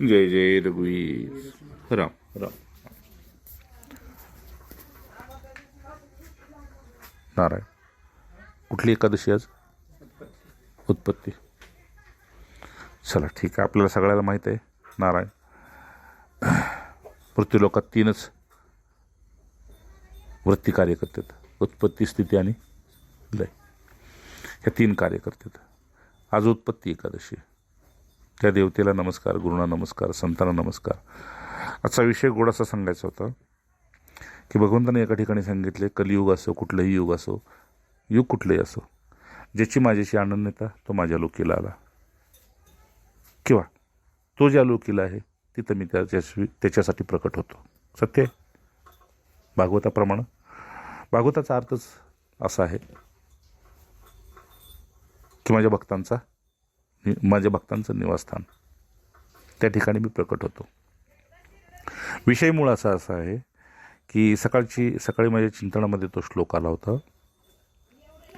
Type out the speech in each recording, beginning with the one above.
जय जय रघुवीर. राम. राम. नारायण. कुठली एकादशी आज? उत्पत्ती. चला ठीक आहे. आपल्याला सगळ्याला माहीत आहे. नारायण. मृत्यूलोकात तीनच वृत्ती कार्य करतात. उत्पत्ती स्थिती आणि लय. ह्या तीन कार्य करतात. आज उत्पत्ती एकादशी. त्या देवतेला नमस्कार गुरुना नमस्कार संतांना नमस्कार. आजचा विषय गोडासा सांगायचा होता की भगवंताने एका ठिकाणी सांगितले कलियुग असो कुठलंही युग असो युग कुठलंही असो ज्याची माझ्याशी आनंदता तो माझ्या लोकीला आला. किंवा तो ज्या लोकीला आहे तिथं मी त्याच्याशी त्याच्यासाठी प्रकट होतो. सत्य आहे. भागवताप्रमाणे. भागवताचा अर्थच असा आहे की माझ्या भक्तांचा माझ्या भक्तांचं निवासस्थान. त्या ठिकाणी मी प्रकट होतो. विषय मूळ असा असा आहे की सकाळची सकाळी माझ्या चिंतनामध्ये तो श्लोक आला होता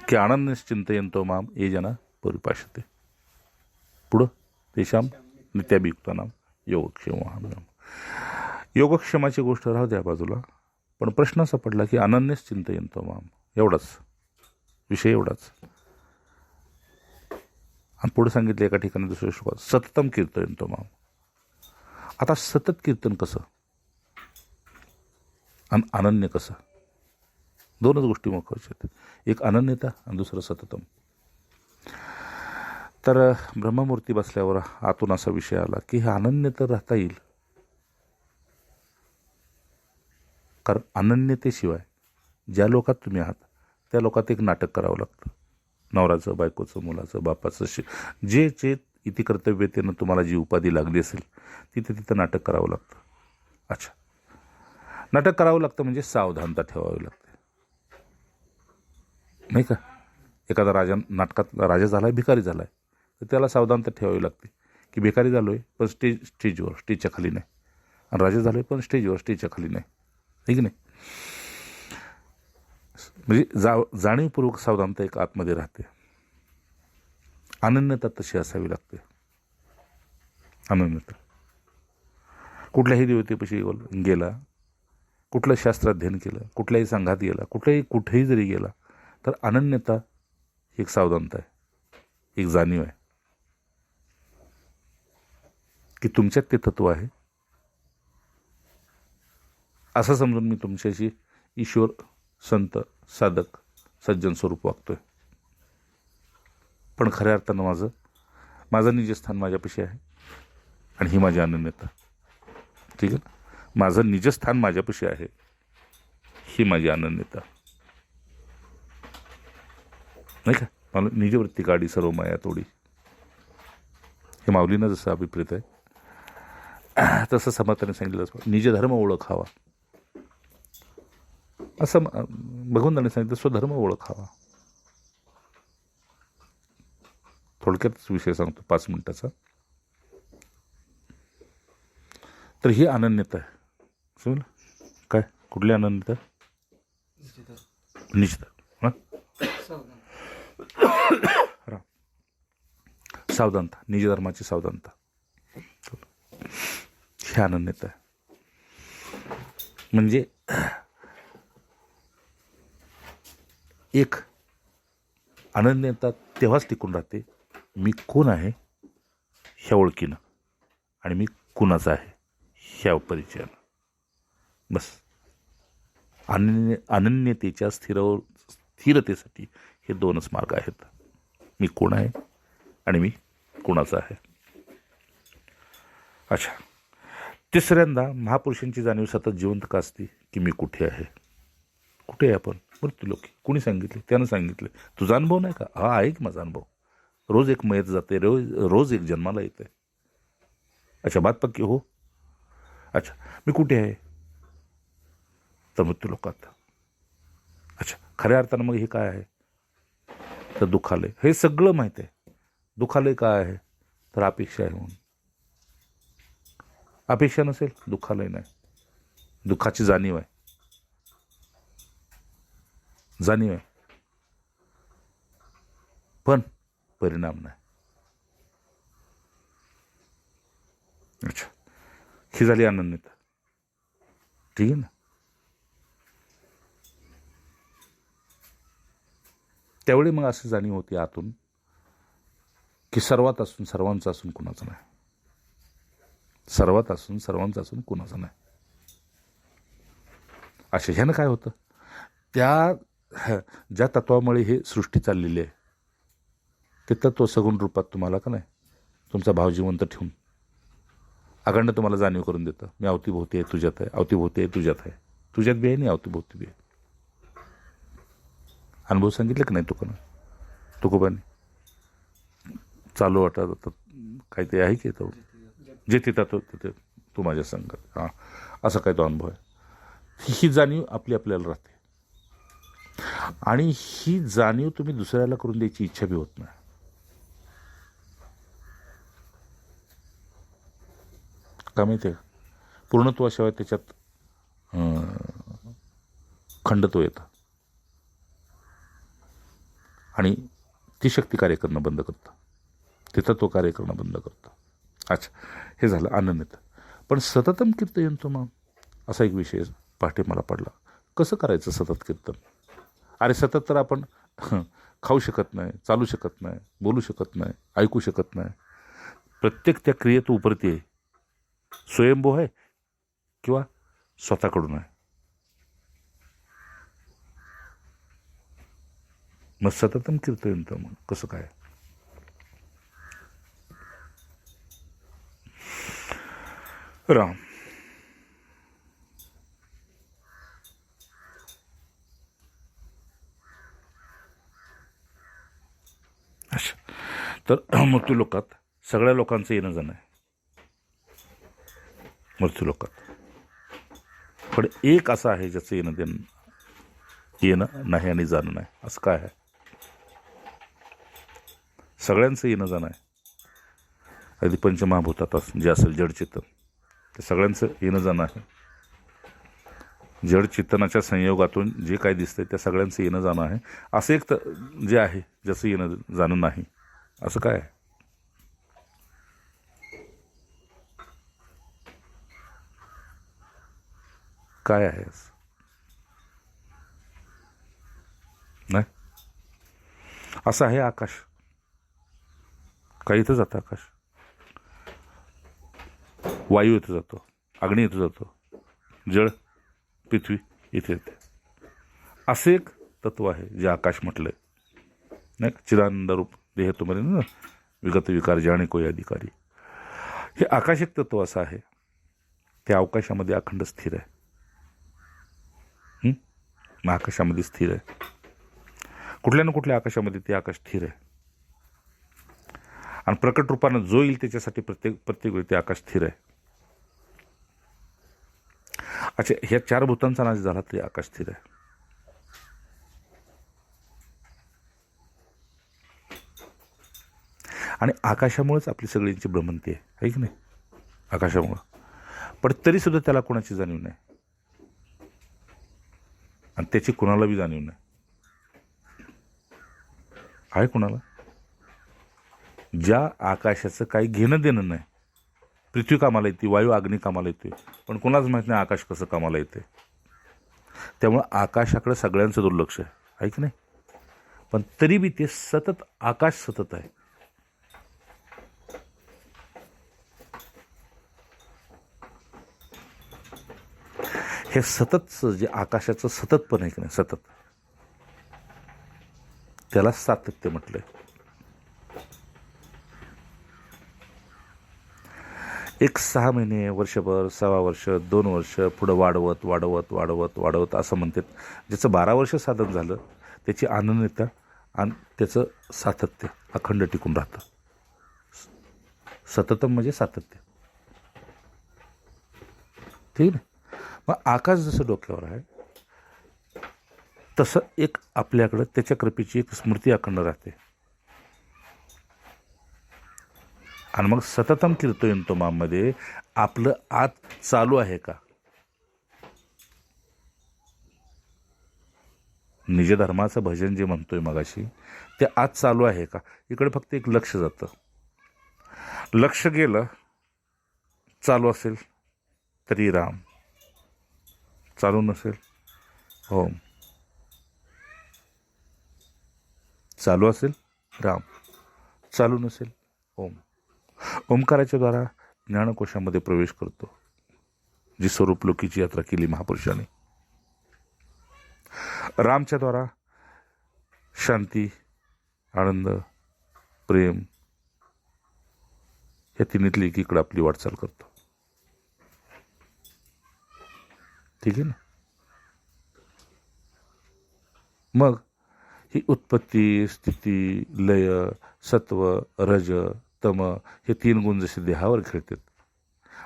की आनंदच चिंतयंतो माम ये जना परिपाशते पुढं तेशाम नित्याभियुक्तानाम योगक्षेम अहम योगक्षेमाची गोष्ट राहू द्या बाजूला पण प्रश्न असा पडला की अनन्यच चिंतयंतो माम एवढाच. विषय एवढाच. आणि पुढे सांगितलं एका ठिकाणी दुसऱ्या श्लोकात सततम कीर्तन कीर्तयंतो माम. आता सतत कीर्तन कसं? आणि अनन्य कसं? दोनच गोष्टी महत्त्वाच्या आहेत. एक अनन्यता आणि दुसरं सततम. तर ब्रह्ममूर्ती बसल्यावर आतून असा विषय आला की हे अनन्य तर राहता येईल. कारण अनन्यतेशिवाय ज्या लोकात तुम्ही आहात त्या लोकात एक नाटक करावं लागतं. नवराचं बायकोचं मुलाचं बापाचं शि जे जे इथे कर्तव्यतेनं तुम्हाला जी उपाधी लागली असेल तिथे तिथं नाटक करावं लागतं. अच्छा. नाटक करावं लागतं म्हणजे सावधानता ठेवावी लागते. नाही का? एखादा राजा नाटकात राजा झाला आहे भिकारी झाला आहे तर त्याला सावधानता ठेवावी लागते. की भिकारी झालो आहे पण स्टेज स्टेजवर स्टेजच्या खाली नाही. आणि राजा झालो आहे पण स्टेजवर स्टेजच्या खाली नाही. ठीक की नाही? म्हणजे जा जाणीवपूर्वक सावधानता एक आतमध्ये राहते. अनन्यता तशी असावी लागते. अनन्यता. कुठल्याही देवतेपाशी गेला कुठलं शास्त्राध्ययन केलं कुठल्याही संघात गेला कुठल्याही कुठेही जरी गेला तर अनन्यता एक सावधानता आहे. एक जाणीव आहे. की तुमच्यात ते तत्व आहे. असं समजून मी तुमच्याशी ईश्वर संत साधक सज्जन स्वरूप वागतोय. पण खऱ्या अर्थानं माझं माझं निजस्थान माझ्यापाशी आहे आणि ही माझी अनन्यता. ठीक आहे? माझं निजस्थान माझ्यापाशी आहे ही माझी अनन्यता. नाही का? मला निजवृत्ती काढी सर्व माया तोडी. हे माऊलीनं जसं अभिप्रेत आहे तसं समर्थाने सांगितलं निजधर्म ओळखावा. असं म- भगवंताने सांगितलं स्वधर्म ओळखावा. थोडक्यातच विषय सांगतो पाच मिनिटाचा. तर ही अनन्यता आहे. समजलं काय? कुठली अनन्यता? निश्चित. हां? सावधानता निजधर्माची सावधानता. ही अनन्यता आहे. म्हणजे एक अनन्यता तेव्हाच टिकून राहते. मी कोण आहे? ह्या ओळखीनं. आणि मी कुणाचा आहे? ह्या परिचयानं. बस. अनन्य अनन्यतेच्या स्थिर स्थिरतेसाठी हे दोनच मार्ग आहेत. मी कोण आहे? आणि मी कुणाचा आहे? अच्छा. तिसऱ्यांदा महापुरुषांची जाणीव सतत जिवंत का असते की मी कुठे आहे? कुठे आहे आपण? मृत्यूलोकी कुणी सांगितले? त्यानं सांगितले. तुझा अनुभव नाही का? हा आहे की माझा अनुभव? रोज एक मयत जाते रोज रोज एक जन्माला येते. अच्छा बात पक्की हो? अच्छा मी कुठे आहे? तर मृत्यूलोकात अच्छा खऱ्या अर्थानं मग हे काय आहे? तर दुःखालय. हे सगळं माहीत आहे. दुःखालय काय आहे? तर अपेक्षा आहे म्हणून. अपेक्षा नसेल दुःखालय नाही. दुःखाची जाणीव आहे. जाणीव आहे. पण परिणाम नाही. अच्छा. ही झाली अनन्यता. ठीक आहे ना? त्यावेळी मग अशी जाणीव होती आतून की सर्वात असून सर्वांचं असून कुणाचं नाही. सर्वात असून सर्वांचं असून कुणाचं नाही. अशा ह्यानं काय होतं? त्या ज्या तत्वामुळे हे सृष्टी चाललेली आहे ते तत्व सगुण रूपात तुम्हाला का नाही? तुमचा भाव जिवंत ठेवून. अखंड तुम्हाला जाणीव करून देतं. मी अवतीभोवती आहे तुझ्यात आहे. अवतीभोवती आहे तुझ्यात आहे. तुझ्यात बी आहे नाही अवतीभोवती बी आहे. अनुभव सांगितले की नाही तुकानं? तुकोबाने? चालू वाटत आता काही ते आहे की तो? जे तिथं तो तिथे तू माझ्या संगत. हां. असा काय तो अनुभव आहे. ही जाणीव आपली आपल्याला राहते. आणि ही जाणीव तुम्ही दुसऱ्याला करून द्यायची इच्छा बी होत नाही. का माहिती आहे पूर्णत्वाशिवाय त्याच्यात खंडत्व येतं. आणि ती शक्ती कार्य करणं बंद करतं. तिथं तो कार्य करणं बंद करतं. अच्छा हे झालं आनंदित. पण सततम कीर्तन तो मग असा एक विषय पाठी मला पडला. कसं करायचं सतत कीर्तन? अरे सतत तर आपण खाऊ शकत नाही चालू शकत नाही बोलू शकत नाही ऐकू शकत नाही. प्रत्येक त्या क्रियेत उपरती आहे. स्वयंभू आहे किंवा स्वतःकडून आहे. मग सततम कीर्तन तर मग कसं काय? राम. अच्छा तर मृत्यू लोकात सगळ्या लोकांचं येणं जाणं आहे. मृत्यू लोकात. पण एक असं आहे ज्याचं येणं देणं येणं नाही आणि जाणं नाही. असं काय आहे? सगळ्यांचं येणं जाणं आहे. अगदी पंचमहाभूतात जे असेल जडचेतन ते सगळ्यांचं येणं जाणं आहे. जड चेतनाच्या संयोगातून जे काय दिसतंय त्या सगळ्यांचं येणं जाणं आहे. असं एक तर जे आहे ज्याचं येणं जाणं नाही. असं काय आहे? काय आहे असं? नाही? असं आहे आकाश. काही इथं जातं आकाश. वायू इथं जातो. अग्नी इथं जातो. जळ. पृथ्वी इथे येते. असे एक तत्व आहे जे आकाश म्हटलं आहे नाही चिदानंद रूप देह तुम्हाला ना विगत विकार जाणे कोई अधिकारी. हे आकाश एक तत्व असं आहे. त्या अवकाशामध्ये अखंड स्थिर आहे. मग आकाशामध्ये स्थिर आहे. कुठल्या ना कुठल्या आकाशामध्ये ते आकाश स्थिर आहे. आणि प्रकट रूपानं जो येईल त्याच्यासाठी प्रत्येक प्रत्येक वेळी ते आकाश स्थिर आहे. अच्छा ह्या चार भूतांचा नाश झाला तरी आकाश स्थिर आहे. आणि आकाशामुळेच आपली सगळ्यांची भ्रमंती आहे की नाही? आकाशामुळं. पण तरीसुद्धा त्याला कोणाची जाणीव नाही. आणि त्याची कुणाला बी जाणीव नाही. आहे कुणाला? ज्या आकाशाचं काही घेणं देणं नाही पृथ्वी कामाला येते वायू अग्नी कामाला येते. पण कोणाच माहीत नाही आकाश कसं कामाला येते. त्यामुळं आकाशाकडे सगळ्यांचं दुर्लक्ष आहे. ऐक की नाही? पण तरी बी ते सतत आकाश सतत आहे. हे सततचं जे आकाशाचं सतत पण आहे की नाही सतत. त्याला सातत्य म्हटलंय. एक सहा महिने वर्षभर सहा वर्ष दोन वर्ष पुढं वाढवत वाढवत वाढवत वाढवत असं म्हणतात. ज्याचं बारा वर्ष साधन झालं त्याची आनंदता आणि त्याचं सातत्य अखंड टिकून राहतं. सततम म्हणजे सातत्य. ठीक आहे मग आकाश जसं डोक्यावर आहे तसं एक आपल्याकडं त्याच्या कृपेची एक स्मृती अखंड राहते. आणि मग सततम कीर्तन तुमामध्ये आपलं आत चालू आहे का? निज धर्माचं भजन जे म्हणतोय मगाशी ते आत चालू आहे का? इकडे फक्त एक लक्ष जातं. लक्ष गेलं चालू असेल तरी राम. चालू नसेल हो. चालू असेल राम. चालू नसेल ओम ओंकाराच्या द्वारा ज्ञानकोशामध्ये प्रवेश करतो. जी स्वरूप लोकीची यात्रा केली महापुरुषाने. रामच्या द्वारा शांती आनंद प्रेम या तिन्हीतली एकीकडे आपली वाटचाल करतो. ठीक आहे ना? मग ही उत्पत्ती स्थिती लय सत्व रज तम हे तीन गुण जसे देहावर खेळतात.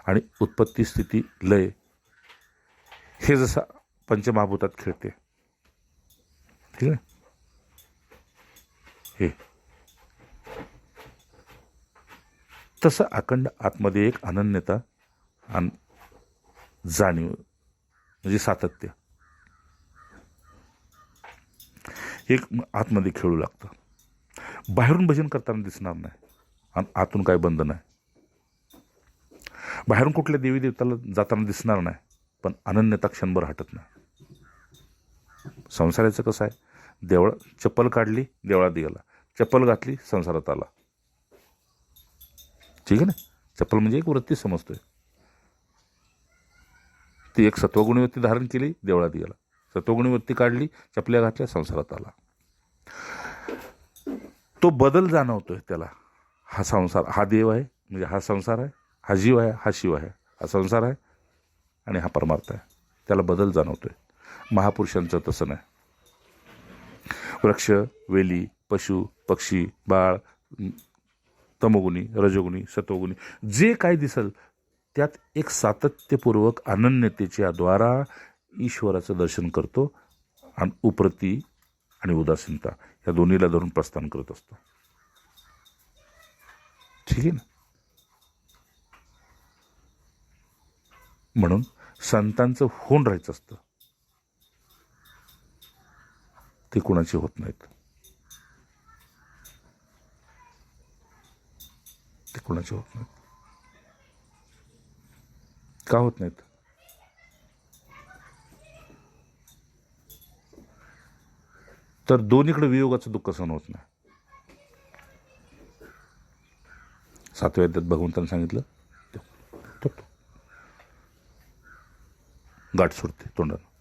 आणि उत्पत्ती स्थिती लय. हे जसं पंचमहाभूतात खेळते. ठीक आहे हे. तसं अखंड आतमध्ये एक अनन्यता आणि जाणीव म्हणजे सातत्य. एक आतमध्ये खेळू लागतं. बाहेरून भजन करताना दिसणार नाही. आणि आतून काय बंद नाही. बाहेरून कुठल्या देवी देवताला जाताना दिसणार नाही पण अनन्यता क्षणभर हटत नाही. संसाराचं कसं आहे? देवळ चप्पल काढली देवळात गेला. चप्पल घातली संसारात आला. ठीक आहे ना? चप्पल म्हणजे एक वृत्ती समजतोय. ती एक सत्वगुणीवृत्ती धारण केली देवळात गेला. सत्वगुणीवृत्ती काढली चपल्या घातल्या संसारात आला. तो बदल जाणवतोय त्याला. हा संसार हा देव आहे म्हणजे हा संसार आहे हा जीव आहे हा शिव आहे. हा संसार आहे आणि हा परमार्थ आहे. त्याला बदल जाणवतो आहे महापुरुषांचं तसं नाही. वृक्ष वेली पशु पक्षी बाळ तमोगुणी रजोगुणी सत्वगुणी जे काय दिसल त्यात एक सातत्यपूर्वक अनन्यतेच्या द्वारा ईश्वराचं दर्शन करतो आणि उप्रती आणि उदासीनता या दोन्हीला धरून प्रस्थान करत असतो. ठीक आहे ना? म्हणून संतांचं होऊन राहायचं असतं. ते कुणाची होत नाहीत. ते कुणाचे होत नाहीत. का होत नाहीत? तर दोन्हीकडे वियोगाचं दुःख सहन होत नाही. सातव्या अध्यात भगवंतानं सांगितलं? तो तो- तो. गाठ सोडते तोंडानं.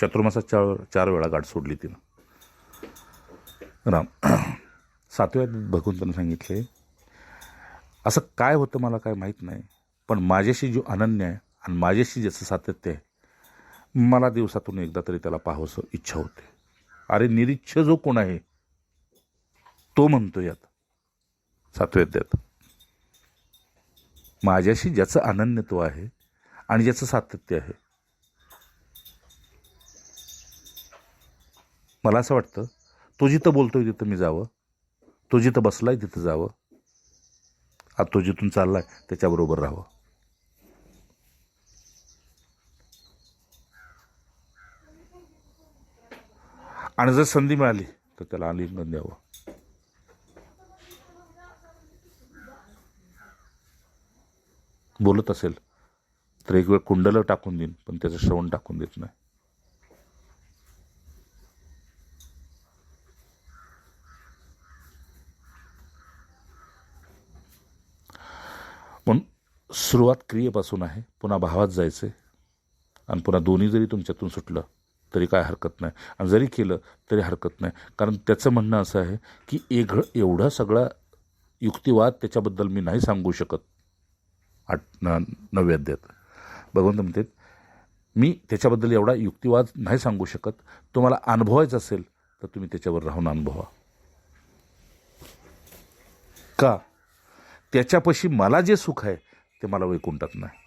चतुर्मासात चार चार वेळा गाठ सोडली तिनं. राम. सातव्या भगवंतानं सांगितले असं काय होतं मला काय माहीत नाही पण माझ्याशी जो अनन्य आहे आणि माझ्याशी ज्याचं सातत्य आहे मला दिवसातून एकदा तरी त्याला पाहावंसं इच्छा होते. अरे निरीच्छ जो कोण आहे तो म्हणतो यात सातव्या माझ्याशी ज्याचं अनन्यत्व आहे आणि ज्याचं सातत्य आहे. मला असं वाटतं तो जिथं बोलतोय तिथं मी जावं. तो जिथं बसलाय तिथं जावं. आता तो जिथून चाललाय त्याच्याबरोबर राहावं. आणि जर संधी मिळाली तर त्याला आलिंगन द्यावं. बोलत असेल तर एक वेळ कुंडलं टाकून देईन पण त्याचं श्रवण टाकून देत नाही. म्हणून सुरुवात क्रियेपासून आहे पुन्हा भावात जायचं आणि पुन्हा दोन्ही जरी तुमच्यातून सुटलं तरी काय हरकत नाही. आणि जरी केलं तरी हरकत नाही. कारण त्याचं म्हणणं असं आहे की एक एवढा सगळा युक्तिवाद त्याच्याबद्दल मी नाही सांगू शकत. आठ न नवव्या भगवंत म्हणतात मी त्याच्याबद्दल एवढा युक्तिवाद नाही सांगू शकत. तुम्हाला अनुभवायचं असेल तर तुम्ही त्याच्यावर राहून अनुभवा. का? त्याच्यापाशी मला जे सुख आहे ते मला वैकुंठात नाही.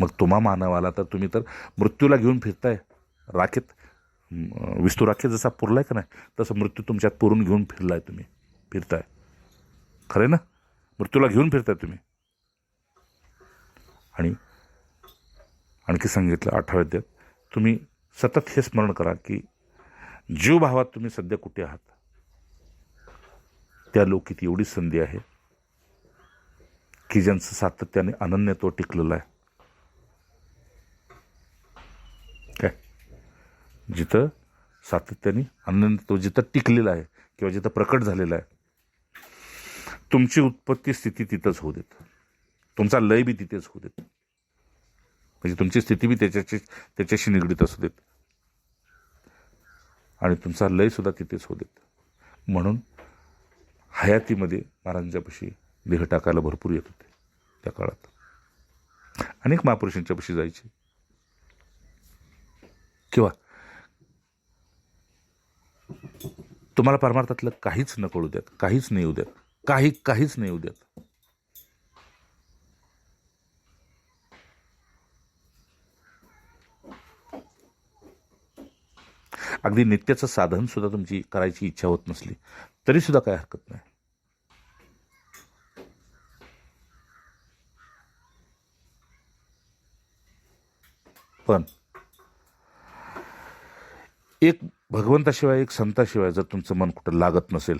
मग तुम्हा मानवाला तर तुम्ही तर मृत्यूला घेऊन फिरताय. राखेत विस्तू राखेत जसा पुरलाय का नाही तसं मृत्यू तुमच्यात पुरून घेऊन फिरलाय तुम्ही. फिरताय. खरं ना? मृत्यूला घेऊन फिरताय तुम्ही. आणि आणखी सांगितलं आठवड्यात तुम्ही सतत हे स्मरण करा की जीव भावात तुम्ही सध्या कुठे आहात? त्या लोकीत एवढी संधी आहे की ज्यांचं सातत्याने अनन्यत्व टिकलेलं आहे. काय? जिथं सातत्याने अनन्यत्व जिथं टिकलेलं आहे किंवा जिथं प्रकट झालेलं आहे तुमची उत्पत्ती स्थिती तिथंच होऊ देत. तुमचा लय बी तिथेच होऊ देत. म्हणजे तुमची स्थिती बी त्याच्याशी त्याच्याशी निगडीत असू देत. आणि तुमचा लयसुद्धा तिथेच होऊ देत. म्हणून हयातीमध्ये महाराजांच्यापाशी देह टाकायला भरपूर येत होते त्या काळात. अनेक महापुरुषांच्यापाशी जायचे. किंवा तुम्हाला परमार्थातलं काहीच न कळू द्यात काहीच नाही येऊ द्यात काही काहीच नाही येऊ अगदी नित्याचं साधन सुद्धा तुमची करायची इच्छा होत नसली तरी सुद्धा काय हरकत नाही. पण एक भगवंताशिवाय एक संताशिवाय जर तुमचं मन कुठं लागत नसेल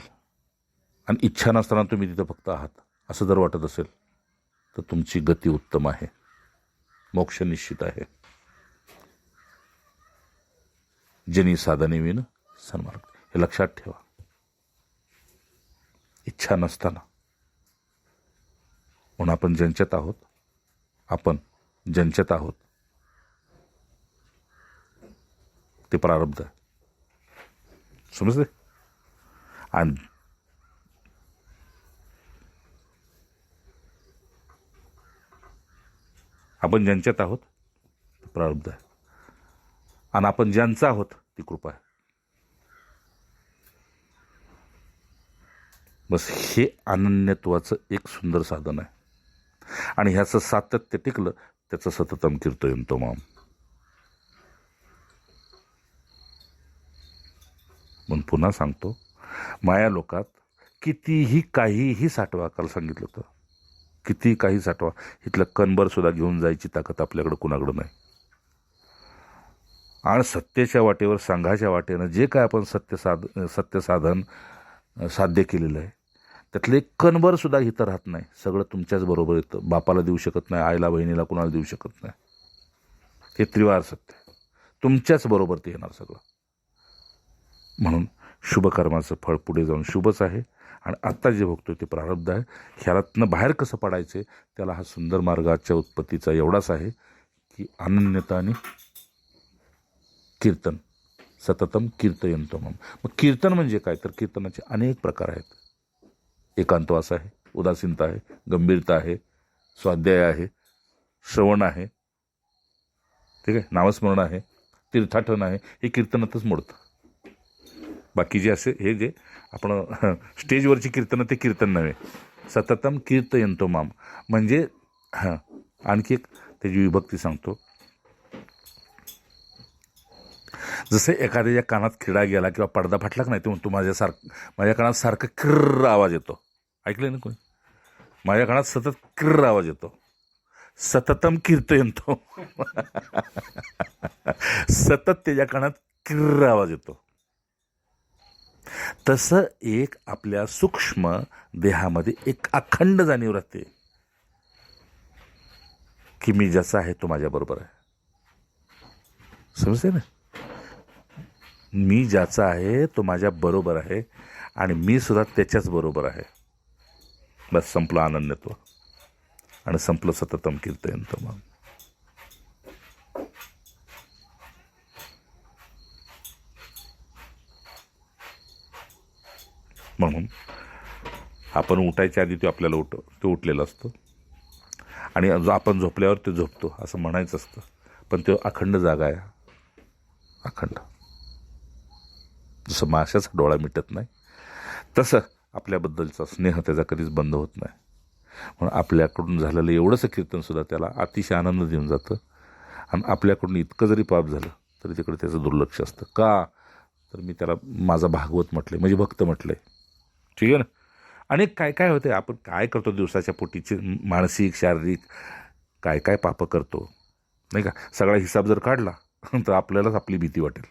आणि इच्छा नसताना तुम्ही तिथं फक्त आहात असं जर वाटत असेल तर तुमची गती उत्तम आहे. मोक्ष निश्चित आहे. जनी साधने विन सन्मार्ग. हे लक्षात ठेवा. इच्छा नसताना. म्हणून आपण ज्यांच्यात आहोत आपण ज्यांच्यात आहोत ते प्रारब्ध आहे. समजते आणि आपण ज्यांच्यात आहोत प्रारब्ध आहे. आणि आपण ज्यांचा आहोत ती कृपा आहे. बस हे अनन्यत्वाचं एक सुंदर साधन आहे. आणि ह्याचं सातत्य टिकलं त्याचं सततम कीर्तन तो माम. म्हणून पुन्हा सांगतो माया लोकात कितीही काहीही साठवा काल सांगितलं होतं. किती काही साठवा इथलं कणबरसुद्धा घेऊन जायची ताकद आपल्याकडं कुणाकडं नाही. आणि सत्तेच्या वाटेवर संघाच्या वाटेनं जे काय आपण सत्य साध सत्य साधन साध्य केलेलं आहे त्यातलं एक इथं राहत नाही. सगळं तुमच्याच बरोबर येतं. बापाला देऊ शकत नाही आईला बहिणीला कुणाला देऊ शकत नाही. हे त्रिवार सत्य तुमच्याच बरोबर ते येणार सगळं. म्हणून शुभकर्माचं फळ पुढे जाऊन शुभच आहे. आणि आत्ता जे बघतो ते प्रारब्ध आहे. ह्यातनं बाहेर कसं पडायचे त्याला हा सुंदर मार्गाच्या उत्पत्तीचा एवढाच आहे की अनन्यता आणि कीर्तन सततम कीर्तयंतो मग मग कीर्तन म्हणजे काय? तर कीर्तनाचे अनेक प्रकार आहेत. एकांतवास आहे उदासीनता आहे गंभीरता आहे स्वाध्याय आहे श्रवण आहे. ठीक आहे? नामस्मरण आहे तीर्थाटन आहे हे कीर्तनातच मोडतं. बाकी जे असे हे जे आपण स्टेजवरची कीर्तनं ते कीर्तन नव्हे. सततम कीर्तयंतो माम. म्हणजे हां आणखी एक त्याची विभक्ती सांगतो. जसे एखाद्याच्या कानात खिडा गेला किंवा पडदा फाटला का नाही ते म्हणतो माझ्यासारखं माझ्या कानात सारखं किर्र आवाज येतो. ऐकलं ना कोणी? माझ्या कानात सतत किर्र आवाज येतो. सततम कीर्तयंतो. सतत त्याच्या कानात किर्र आवाज येतो. तसं एक आपल्या सूक्ष्म देहामध्ये एक अखंड जाणीव राहते. की मी जसा आहे तो माझ्याबरोबर आहे. समजते ना? मी ज्याचा आहे तो माझ्या बरोबर आहे आणि मी सुद्धा त्याच्याच बरोबर आहे. बस संपलं आनंदत्व आणि संपलं सततम कीर्तयंत मग. म्हणून आपण उठायच्या आधी ते आपल्याला उठ तो उठलेलं असतो. आणि जो आपण झोपल्यावर ते झोपतो असं म्हणायचं असतं. पण तो अखंड जागा आहे. अखंड. जसं माशाचा डोळा मिटत नाही तसं आपल्याबद्दलचा स्नेह त्याचा कधीच बंद होत नाही. म्हणून आपल्याकडून झालेलं एवढंसं कीर्तनसुद्धा त्याला अतिशय आनंद देऊन जातं. आणि आपल्याकडून इतकं जरी पाप झालं तरी तिकडे त्याचं दुर्लक्ष असतं. का? तर मी त्याला माझा भागवत म्हटलं म्हणजे भक्त म्हटलंय. ठीक आहे ना आणि काय काय होते आपण काय करतो दिवसाच्या पोटीचे? मानसिक शारीरिक काय काय पापं करतो? नाही का? सगळा हिसाब जर काढला तर आपल्यालाच आपली भीती वाटेल.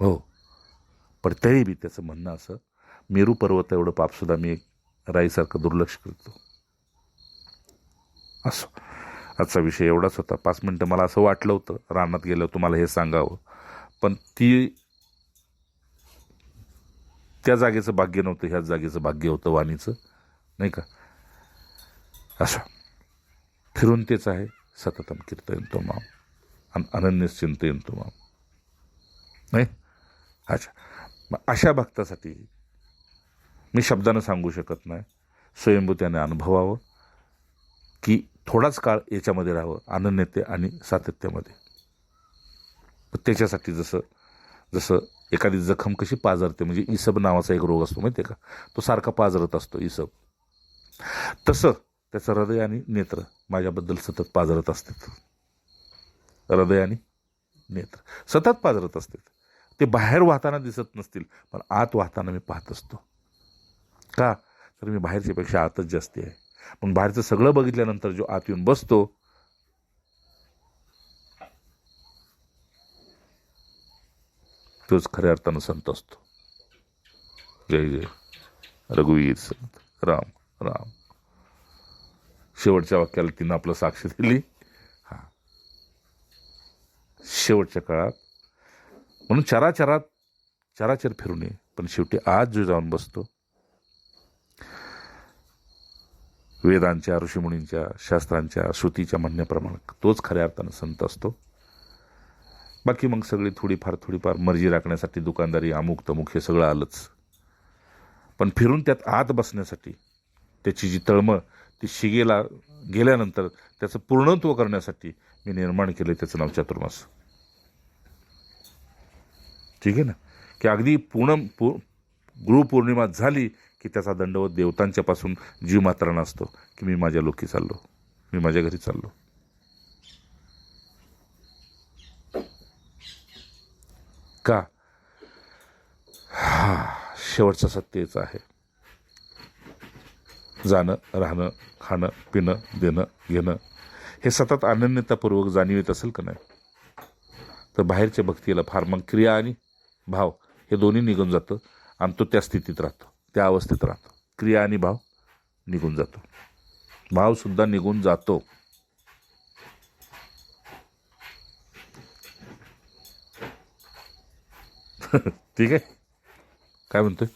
हो. पण तरी बी त्याचं म्हणणं असं मेरू पर्वत एवढं पापसुद्धा मी राईसारखं दुर्लक्ष करतो. असो. आजचा विषय एवढाच होता. पाच मिनटं मला असं वाटलं होतं रानात गेलं तुम्हाला हे सांगावं. पण ती त्या जागेचं भाग्य नव्हतं ह्याच जागेचं भाग्य होतं वाणीचं. नाही का? असं. फिरून तेच आहे. सततम कीर्तन तो माम. आणि अनन्य चिंतन तो माम. नाही? अच्छा. मग अशा भक्तासाठी मी शब्दानं सांगू शकत नाही. स्वयंभू त्याने अनुभवावं की थोडाच काळ याच्यामध्ये राहावं अनन्यते आणि सातत्यामध्ये. त्याच्यासाठी जसं जसं एखादी जखम कशी पाजरते म्हणजे इसब नावाचा एक रोग असतो माहिती आहे का? तो सारखा पाजरत असतो इसब तसं त्याचं हृदय आणि नेत्र माझ्याबद्दल सतत पाजरत असतात. हृदय आणि नेत्र सतत पाजरत असतात. ते बाहेर वाहताना दिसत नसतील पण आत वाहताना मी पाहत असतो. का? तर मी बाहेरच्यापेक्षा आतच जास्ती आहे. पण बाहेरचं सगळं बघितल्यानंतर जो आत येऊन बसतो तोच खऱ्या अर्थानं संत असतो. जय जय. रघुवीर संत. राम राम. शेवटच्या वाक्याला तिनं आपलं साक्ष दिली. हा. शेवटच्या काळात. म्हणून चराचरात चराचर फिरून ये पण शेवटी आज जो जाऊन बसतो. वेदांच्या ऋषीमुनींच्या शास्त्रांच्या श्रुतीच्या म्हणण्याप्रमाणे तोच खऱ्या अर्थानं संत असतो. बाकी मग सगळी थोडीफार थोडीफार मर्जी राखण्यासाठी दुकानदारी अमुक तमुक हे सगळं आलंच. पण फिरून त्यात आत बसण्यासाठी त्याची जी तळमळ ती शिगेला गेल्यानंतर त्याचं पूर्णत्व करण्यासाठी मी निर्माण केलं त्याचं नाव चातुर्मास. ठीक आहे ना? की अगदी पूर्ण पू गुरुपौर्णिमा झाली की त्याचा दंडवत देवतांच्यापासून जीव मात्र नसतो की मी माझ्या लोकी चाललो मी माझ्या घरी चाललो. का हा शेवटचं सत्यच आहे. जाणं राहणं खाणं पिणं देणं घेणं हे सतत अनन्यतापूर्वक जाणीव येत असेल का नाही? तर बाहेरच्या भक्तीला फार मग क्रिया आणि भाव हे दोन्ही निघून जातं आणि तो त्या स्थितीत राहतो त्या अवस्थेत राहतो. क्रिया आणि भाव निघून जातो. भावसुद्धा निघून जातो. ठीक आहे? काय म्हणतोय?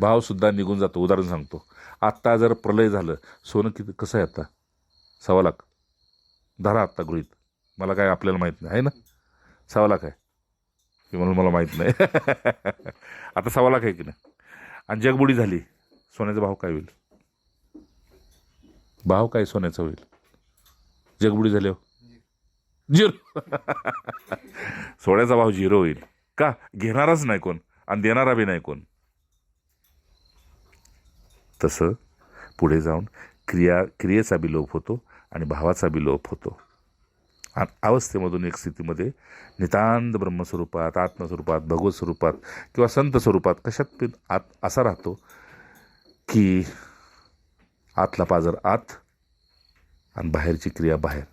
भावसुद्धा निघून जातो उदाहरण सांगतो. आत्ता जर प्रलय झालं सोनं किती कसं आहे आता? सव्वा लाख. धरा आत्ता गृहित. मला काय आपल्याला माहीत नाही आहे ना? सव्वा लाख आहे. की म्हणून मला माहीत नाही. आता सव्वा लाख आहे की नाही? आणि जगबुडी झाली सोन्याचा भाव काय होईल? भाव काय सोन्याचा होईल? जगबुडी झाल्यावर? झिरो. सोन्याचा भाव झिरो होईल. का? घेणाराच नाही कोण आणि देणारा बी नाही कोण. तसं पुढे जाऊन क्रिया क्रियेचा बी लोप होतो आणि भावाचा बी लोप होतो. आणि अवस्थेमधून एक स्थितीमध्ये नितांत ब्रह्मस्वरूपात आत्मस्वरूपात भगवत स्वरूपात किंवा संत स्वरूपात कशात आत असा राहतो की आतला पाजर आत आणि बाहेरची क्रिया बाहेर.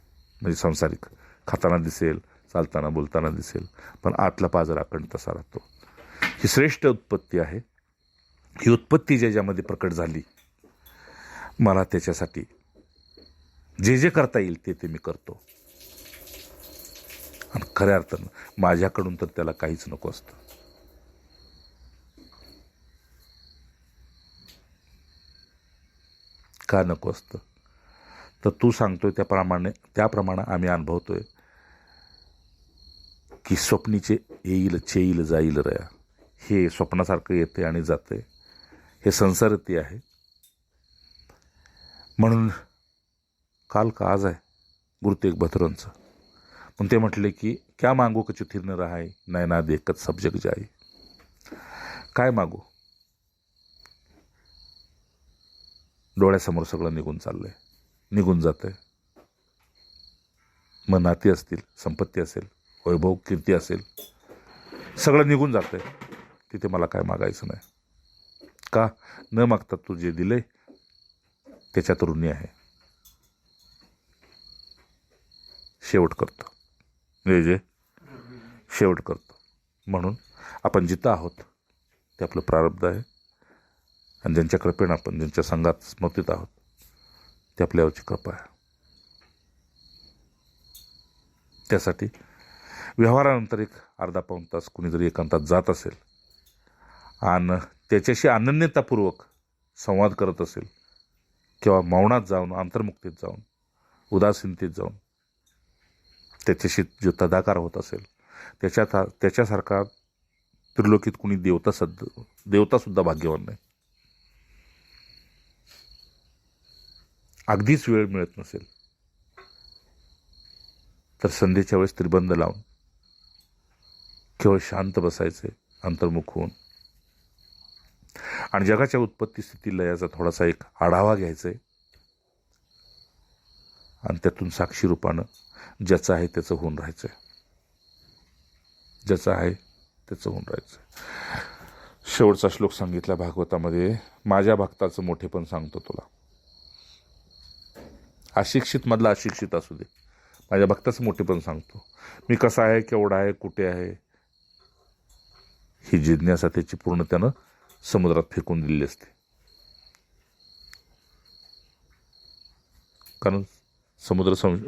म्हणजे सांसारिक. खाताना दिसेल चालताना बोलताना दिसेल. पण आतला पाजर अखंड तसा राहतो. ही श्रेष्ठ उत्पत्ती आहे. ही उत्पत्ती ज्याच्यामध्ये प्रकट झाली मला त्याच्यासाठी जे जे करता येईल ते ते मी करतो. आणि खऱ्या अर्थानं माझ्याकडून तर त्याला काहीच नको असतं. का नको असतं? तर तू सांगतोय त्याप्रमाणे त्याप्रमाणे आम्ही अनुभवतोय. की स्वप्नीचे येईल चेईल जाईल रया. हे स्वप्नासारखं येते आणि जाते. हे संसार संसारती आहे. म्हणून काल का आज आहे? गुरुतेग भद्रांचं पण ते म्हटले की क्या मागू का चिठ्ठीर न राहाय नैना देखत सब जग जाई. काय मागू? डोळ्यासमोर सगळं निघून चाललंय. निघून जातंय. मग नाती असतील संपत्ती असेल वैभव कीर्ती असेल सगळं निघून जातंय. तिथे मला काय मागायचं नाही. का? न मागता तू जे दिले त्याच्यात ऋणी आहे. शेवट करतो. जे जे. शेवट करतो. म्हणून आपण जिथं आहोत ते आपलं प्रारब्ध आहे. आणि ज्यांच्या कृपेनं आपण ज्यांच्या संघात स्मृतीत आहोत ते आपल्यावरची कृपा आहे. त्यासाठी व्यवहारानंतर एक अर्धा पाऊण तास कुणीतरी एकांतात जात असेल. आणि त्याच्याशी अनन्यतापूर्वक संवाद करत असेल. किंवा मौनात जाऊन अंतर्मुक्तीत जाऊन उदासीनतेत जाऊन त्याच्याशी जो तदाकार होत असेल त्याच्यात त्याच्यासारखा त्रिलोकीत कुणी देवता सद देवतासुद्धा भाग्यवान नाही. अगदीच वेळ मिळत नसेल तर संध्येच्या वेळेस त्रिबंध लावून केवळ शांत बसायचे अंतर्मुख होऊन. आणि जगाच्या उत्पत्ती स्थिती लयाचा थोडासा एक आढावा घ्यायचा आहे आणि त्यातून साक्षी रूपानं ज्याचं आहे त्याचं होऊन राहायचं आहे ज्याचं आहे त्याचं होऊन राहायचं शेवटचा श्लोक सांगितला भागवतामध्ये माझ्या भक्ताचं मोठे पण सांगतो तुला. अशिक्षित मधला अशिक्षित असू दे. माझ्या भक्ताचं मोठे पण सांगतो. मी कसा आहे केवढा आहे कुठे आहे ही जिज्ञासा त्याची पूर्ण त्यानं समुद्रात फेकून दिलेली असते. कारण समुद्र संश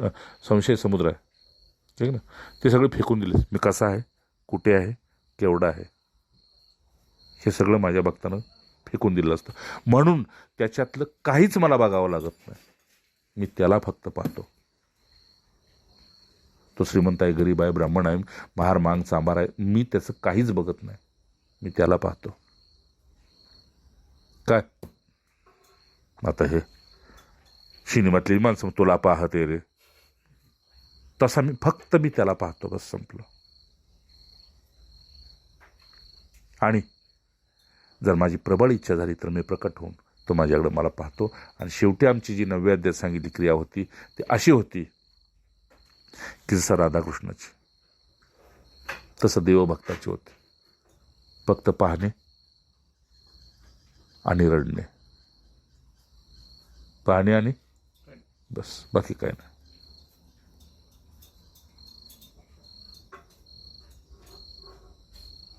संशय समुद्र आहे. ठीक ना? ते सगळे फेकून दिले मी कसा आहे? कुठे आहे? केवढा आहे? हे सगळं माझ्या भक्तानं फेकून दिलं असतं. म्हणून त्याच्यातलं काहीच मला बघावं लागत नाही. मी त्याला फक्त पाहतो. तो श्रीमंत आहे गरीब आहे ब्राह्मण आहे महार मांग सांबार आहे. मी त्याचं काहीच बघत नाही. मी त्याला पाहतो. काय? आता हे सिनेमातली माणसं तुला पाहते रे. तसा मी फक्त मी त्याला पाहतो बस संपलं. आणि जर माझी प्रबळ इच्छा झाली तर मी प्रकट होऊन तो माझ्याकडे मला पाहतो. आणि शेवटी आमची जी नव्याद्यात सांगितली क्रिया होती ती अशी होती की जसं राधाकृष्णाची तसं देवभक्ताची होती. फक्त पाहणे आणि रडणे. पाहणे आणि बस बाकी काय नाही.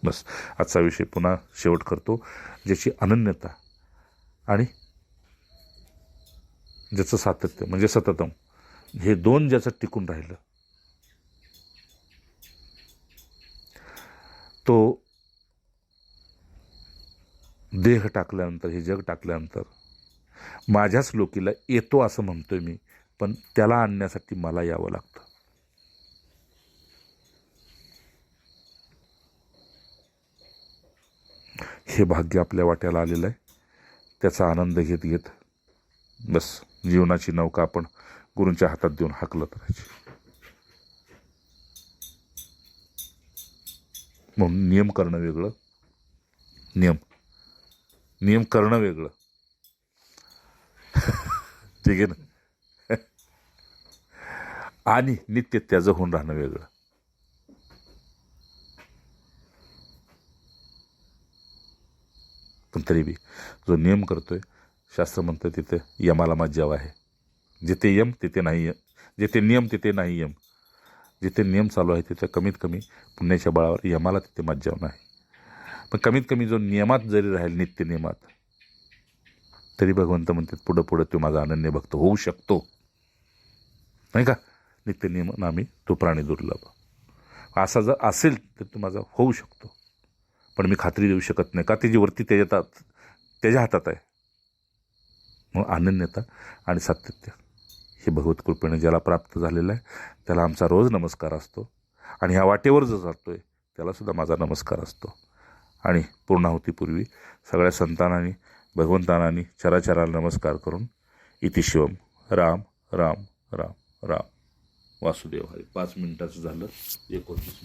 बस आजचा विषय पुन्हा शेवट करतो ज्याची अनन्यता आणि ज्याचं सातत्य म्हणजे सततम हे दोन ज्याचं टिकून राहिलं तो देह टाकल्यानंतर हे जग टाकल्यानंतर माझ्याच लोकीला येतो असं म्हणतोय मी पण त्याला आणण्यासाठी मला यावं लागतं. हे भाग्य आपल्या वाट्याला आलेलं आहे. त्याचा आनंद घेत घेत बस जीवनाची नौका आपण गुरूंच्या हातात देऊन हाकलत राहायची. म्हणून नियम करणं वेगळं नियम नियम करणं वेगळं. ठीक आहे ना? आणि नित्य त्याचं होऊन राहणं वेगळं. पण तरी बी जो नियम करतोय शास्त्र म्हणतं तिथे यमाला मज्जाव आहे. जिथे यम तिथे नाही यम. जिथे नियम तिथे नाही यम. जिथे नियम चालू आहे तिथे कमीत कमी पुण्याच्या बळावर यमाला तिथे मज्जाव नाही. पण कमीत कमी जो नियमात जरी राहील नित्य नियमात तरी भगवंत म्हणतात पुढं पुढं तो माझा अनन्य भक्त होऊ शकतो. नाही का? नित्य नियम आम्ही तो प्राणी दुर्लभ. असा जर असेल तर तो माझा होऊ शकतो. पण मी खात्री देऊ शकत नाही का? त्याची वरती त्याच्या त्याच्या हातात आहे. मग अनन्यता आणि सातत्य हे भगवत कृपेने ज्याला प्राप्त झालेलं आहे त्याला आमचा रोज नमस्कार असतो. आणि ह्या वाटेवर जो जातो आहे त्यालासुद्धा माझा नमस्कार असतो. आणि पूर्णाहुतीपूर्वी सगळ्या संतानांनी भगवंतानांनी चराचराला नमस्कार करून इति शिवम. राम राम राम राम. वासुदेव हरी. पाच मिनिटाचं झालं. एकोणतीस मिनिट.